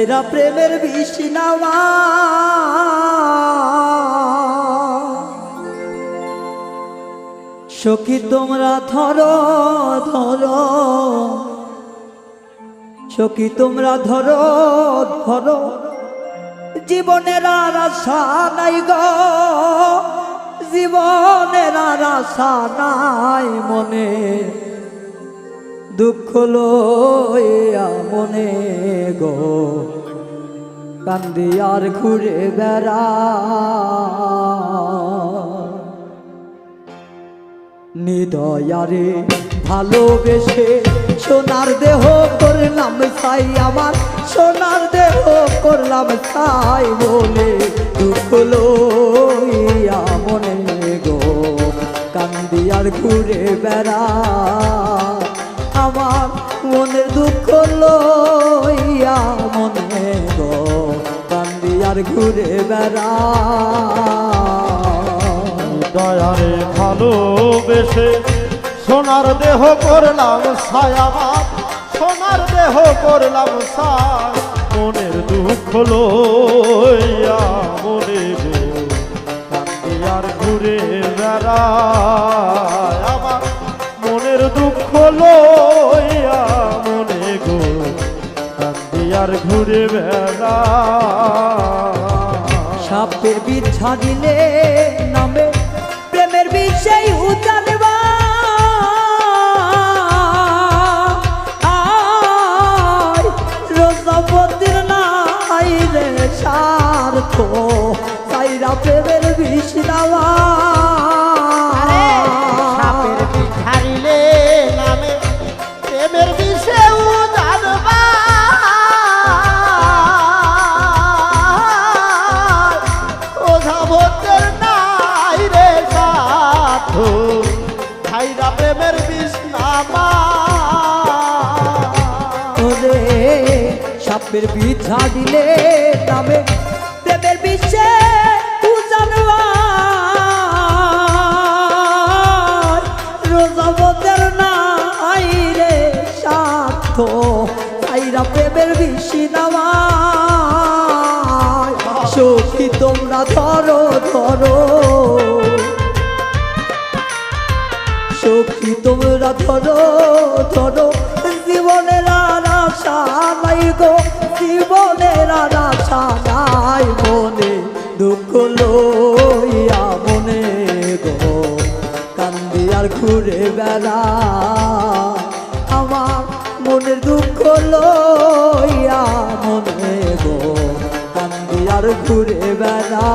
সাইরা প্রেমের বিষ্ণামা সখী তোমরা ধরো ধরো। সখী তোমরা ধরো ধরো। জীবনের আর আশা নাই গো। জীবনের আর আশা নাই মনে। দুঃখ মনে গো। কান্দি আর ঘুরে বেড়া নিদয়ারে ভালোবেসে সোনার দেহ করলাম সাই আমার। সোনার দেহ করলাম সাই বলে দুঃখ লইয়া মনে গো। কান্দি আর ঘুরে বেড়া আমার মনের দুঃখ লইয়া মনে গো, কান্দি আর ঘুরে বেড়া। দয়ারে ভালোবেসে সোনার দেহ করলাম ছায়াবাদ সোনার দেহ করলাম ছায়। মনের দুঃখ লইয়া সাপের বীজ ছাড়িলে নামে প্রেমের বিষয় উদার সার্থ সাইরা প্রেমের বিষ দেওয়া। সাপের বীজ ছাড়িলে নামে। প্রেমের বিষে রোজাবতের নাই রে স্বার্থ আইরা প্রেমের বেশি নামায়। সখী, তোমরা ধরো ধরো। সখী, তোমরা ধরো ধরো। দুঃখ লইয়া মনে গো, কান্দি আর ঘুরে বেড়া। আমার মনের দুঃখ লইয়া মনে গো, কান্দি আর ঘুরে বেড়া।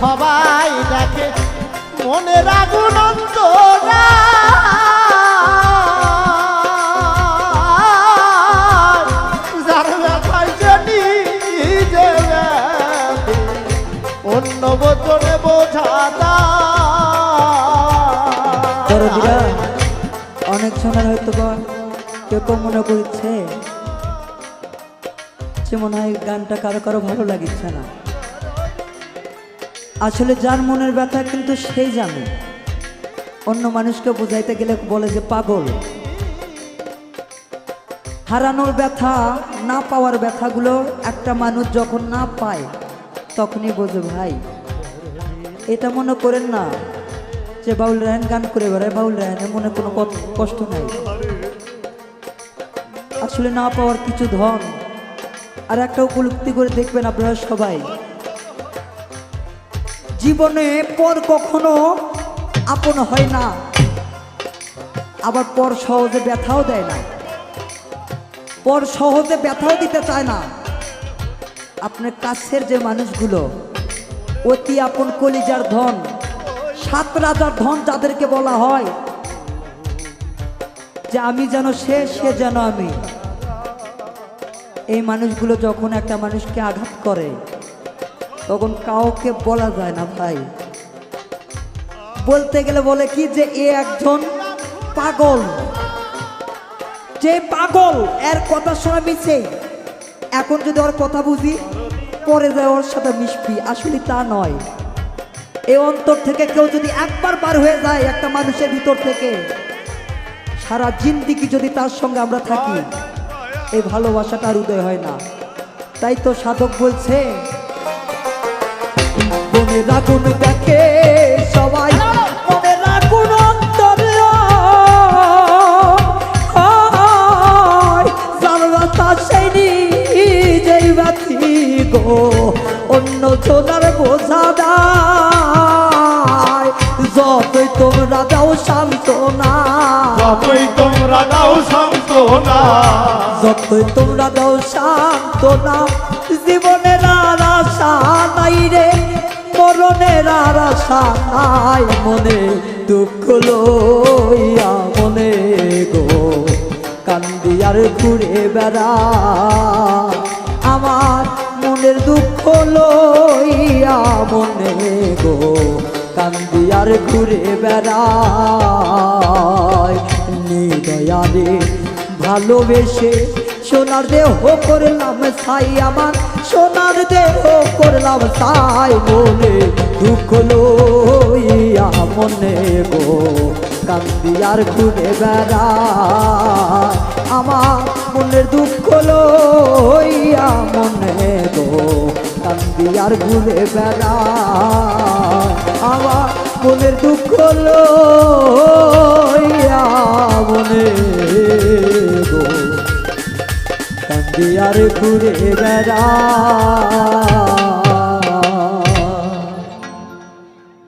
সবাই দেখে মনে আগুন অন্তরা। অন্য বচনে বোঝা দরদিরা অনেক সময় হয়তো কেউ কেউ মনে করছে যে মনে হয় গানটা কারও কারও ভালো লাগিচ্ছে না। আসলে যার মনের ব্যথা কিন্তু সেই জানে। অন্য মানুষকে বোঝাইতে গেলে বলে যে, পাগল। হারানোর ব্যথা, না পাওয়ার ব্যথাগুলো একটা মানুষ যখন না পায়, তখনই বোঝে, ভাই, এটা মনে করেন না যে, বাউল রায়ন গান করে বেড়ায়। বাউল রায়নের মনে কোনো কষ্ট নাই। আসলে না পাওয়ার কিছু ধন আর একটা উপলব্ধি করে দেখবেন আপনারা সবাই। জীবনে পর কখনো আপন হয় না। আবার পর সহজে ব্যথাও দেয় না। পর সহজে ব্যথাও দিতে চায় না। আপনার কাছের যে মানুষগুলো, অতি আপন কলিজার ধন, সাত রাজার ধন যাদেরকে বলা হয়, যে আমি যেন সে সে যেন আমি। এই মানুষগুলো যখন একটা মানুষকে আঘাত করে তখন কাউকে বলা যায় না ভাই। বলতে গেলে বলে কি যে এ একজন পাগল। যে পাগল, এর কথা শোনা মিছে। এখন যদি ওর কথা বুঝি, পরে যায় ওর সাথে মিশবি। আসলে তা নয়। এই অন্তর থেকে কেউ যদি একবার বার হয়ে যায় একটা মানুষের ভিতর থেকে, সারা জিন্দিগি যদি তার সঙ্গে আমরা থাকি এই ভালোবাসাটা আর উদয় হয় না। তাই তো সাধক বলছে মনে রাগুন দেখে সবাই মনে রাগুন অন্তর জানবাতা সেই নিজেই বাতি গো অন্য জোনার বোঝা দায় যতই তোমরা দাও শান্ত না যতই তোমরা দাও সান্ত্বনা। যতই তোমরা দাও শান্ত না জীবনের আর আশা নাই রে। আর আশা নাই মনে দুঃখ লইয়া মনে গো। কান্দি আর ঘুরে বেড়া, আমার মনের দুঃখ লইয়া মনে গো। কান্দি আর ঘুরে বেড়ায় নিদয়ারে ভালোবেসে সোনার দেহ করলাম সাই আমার। সোনার দেহ করলাম সাই বলে দুঃখ লইয়া মনে গো কান্দি আর ঘুরে বেড়া। আমার মনের দুঃখ লইয়া মনে গো কান্দি আর ঘুরে বেড়া। আমার মনের দুঃখ লইয়া মনে গো কান্দি আর ঘুরে বেড়া।